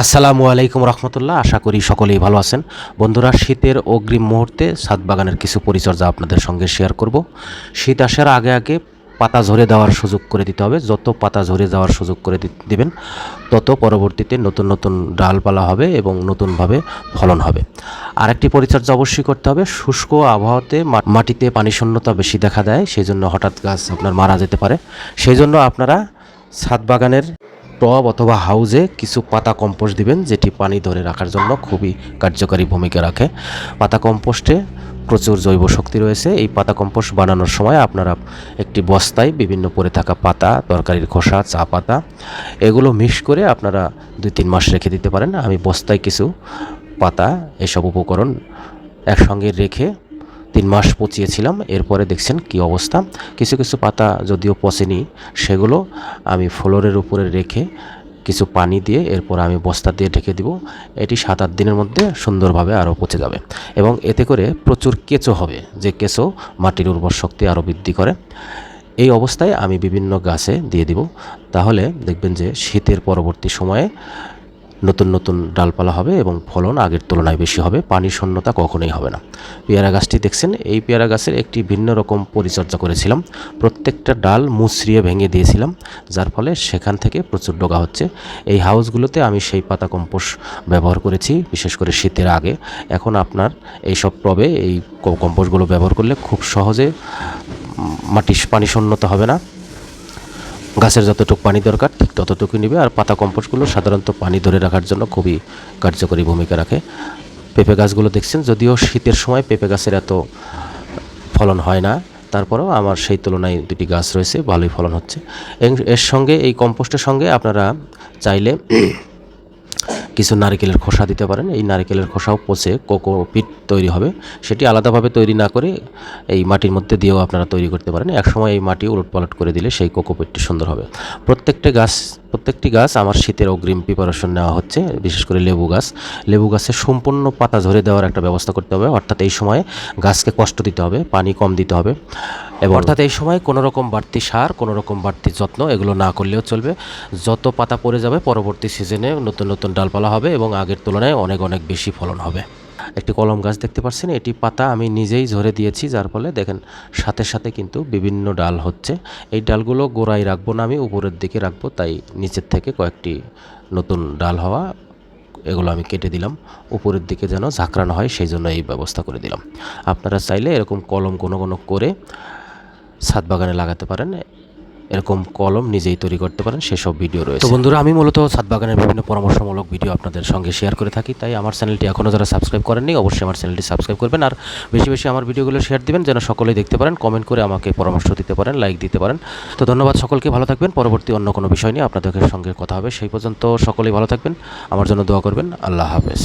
আসসালামু আলাইকুম রহমতুল্লাহ, আশা করি সকলেই ভালো আছেন। বন্ধুরা, শীতের অগ্রিম মুহূর্তে সাত বাগানের কিছু পরিচর্যা আপনাদের সঙ্গে শেয়ার করব। শীত আসার আগে আগে পাতা ঝরে দেওয়ার সুযোগ করে দিতে হবে। যত পাতা ঝরে যাওয়ার সুযোগ করে দিবেন, তত পরবর্তীতে নতুন নতুন ডালপালা হবে এবং নতুনভাবে ফলন হবে। আরেকটি পরিচর্যা অবশ্যই করতে হবে। শুষ্ক আবহাওয়াতে মাটিতে পানি শূন্যতা বেশি দেখা দেয়, সেই জন্য হঠাৎ গাছ আপনার মারা যেতে পারে। সেই জন্য আপনারা ছাদ বাগানের টব অথবা হাউজে কিছু পাতা কম্পোস্ট দিবেন, যেটি পানি ধরে রাখার জন্য খুবই কার্যকারী ভূমিকা রাখে। পাতা কম্পোস্টে প্রচুর জৈব শক্তি রয়েছে। এই পাতা কম্পোস্ট বানানোর সময় আপনারা একটি বস্তায় বিভিন্ন পড়ে থাকা পাতা, তরকারির খোসা, চা পাতা, এগুলো মিক্স করে আপনারা দুই তিন মাস রেখে দিতে পারেন। আমি বস্তায় কিছু পাতা, এসব উপকরণ একসঙ্গে রেখে তিন মাস পচিয়েছিলাম, এরপরে দেখছেন কি অবস্থা। কিছু কিছু পাতা যদিও পচেনি, সেগুলো আমি ফ্লোরের উপরে রেখে কিছু পানি দিয়ে এরপর আমি বস্তা দিয়ে ঢেকে দিব। এটি সাত আট দিনের মধ্যে সুন্দরভাবে আরও পচে যাবে এবং এতে করে প্রচুর কেঁচো হবে, যে কেঁচো মাটির উর্বর শক্তি আরও বৃদ্ধি করে। এই অবস্থায় আমি বিভিন্ন গাছে দিয়ে দিব। তাহলে দেখবেন যে শীতের পরবর্তী সময়ে নতুন নতুন ডালপালা হবে এবং ফলন আগের তুলনায় বেশি হবে, পানি শূন্যতা কখনোই হবে না। পেয়ারা গাছটি দেখছেন, এই পেয়ারা গাছের একটি ভিন্ন রকম পরিচর্যা করেছিলাম। প্রত্যেকটা ডাল মুচড়িয়ে ভেঙে দিয়েছিলাম, যার ফলে সেখান থেকে প্রচুর ডগা হচ্ছে। এই হাউসগুলোতে আমি সেই পাতা কম্পোস্ট ব্যবহার করেছি, বিশেষ করে শীতের আগে। এখন আপনার এই সব টবে এই কম্পোস্টগুলো ব্যবহার করলে খুব সহজে মাটি পানি শূন্যতা হবে না। গাছের যতটুকু পানি দরকার, ঠিক ততটুকু নেবে। আর পাতা কম্পোস্টগুলো সাধারণত পানি ধরে রাখার জন্য খুবই কার্যকরী ভূমিকা রাখে। পেঁপে গাছগুলো দেখছেন, যদিও শীতের সময় পেঁপে গাছের এত ফলন হয় না। তারপরেও আমার সেই তুলনায় দুটি গাছ রয়েছে, ভালোই ফলন হচ্ছে। এর- সঙ্গে, এই কম্পোস্টের সঙ্গে আপনারা চাইলে কিছু নারকেলের খোসা দিতে পারেন। এই নারকেলের খোসাও পচে কোকোপিট তৈরি হবে। সেটি আলাদাভাবে তৈরি না করে এই মাটির মধ্যে দিয়েও আপনারা তৈরি করতে পারেন। একসময় এই মাটি উলট উলটপালট করে দিলে সেই কোকোপিটটি সুন্দর হবে। প্রত্যেকটা গাছ প্রত্যেকটি গাছ আমার শীতের অগ্রিম প্রিপারেশন নেওয়া হচ্ছে, বিশেষ করে লেবু গাছ। লেবু গাছের সম্পূর্ণ পাতা ঝরে দেওয়ার একটা ব্যবস্থা করতে হবে। অর্থাৎ এই সময়ে গাছকে কষ্ট দিতে হবে, পানি কম দিতে হবে। এবং অর্থাৎ এই সময় কোনো রকম বাড়তি সার, কোনো রকম বাড়তি যত্ন এগুলো না করলেও চলবে। যত পাতা পড়ে যাবে, পরবর্তী সিজনে নতুন নতুন ডালপালা হবে এবং আগের তুলনায় অনেক অনেক বেশি ফলন হবে। একটি কলম গাছ দেখতে পাচ্ছেন, এটি পাতা আমি নিজেই ঝরে দিয়েছি, যার ফলে দেখেন সাথে সাথে কিন্তু বিভিন্ন ডাল হচ্ছে। এই ডালগুলো গোড়ায় রাখব না আমি, উপরের দিকে রাখব, তাই নিচের থেকে কয়েকটি নতুন ডাল হওয়া, এগুলো আমি কেটে দিলাম। উপরের দিকে যেন ঝাঁকড়ানো হয়, সেই জন্য এই ব্যবস্থা করে দিলাম। আপনারা চাইলে এরকম কলম কোনো কোনো করে ছাদ বাগানে লাগাতে পারেন। এরকম কলম নিজেই তৈরি করতে পারেন, সেসব ভিডিও রয়েছে। তো বন্ধুরা, আমি মূলত ছাদ বাগানের বিভিন্ন পরামর্শমূলক ভিডিও আপনাদের সঙ্গে শেয়ার করে থাকি, তাই আমার চ্যানেলটি এখনও যারা সাবস্ক্রাইব করেননি, অবশ্যই আমার চ্যানেলটি সাবস্ক্রাইব করবেন আর বেশি বেশি আমার ভিডিওগুলো শেয়ার দিবেন, যেন সকলেই দেখতে পারেন কমেন্ট করে আমাকে পরামর্শ দিতে পারেন লাইক দিতে পারেন। তো ধন্যবাদ সকলকে, ভালো থাকবেন, পরবর্তী অন্য কোনো বিষয় নিয়ে আপনাদের সঙ্গে কথা হবে, সেই পর্যন্ত সকলেই ভালো থাকবেন, আমার জন্য দোয়া করবেন, আল্লাহ হাফেজ।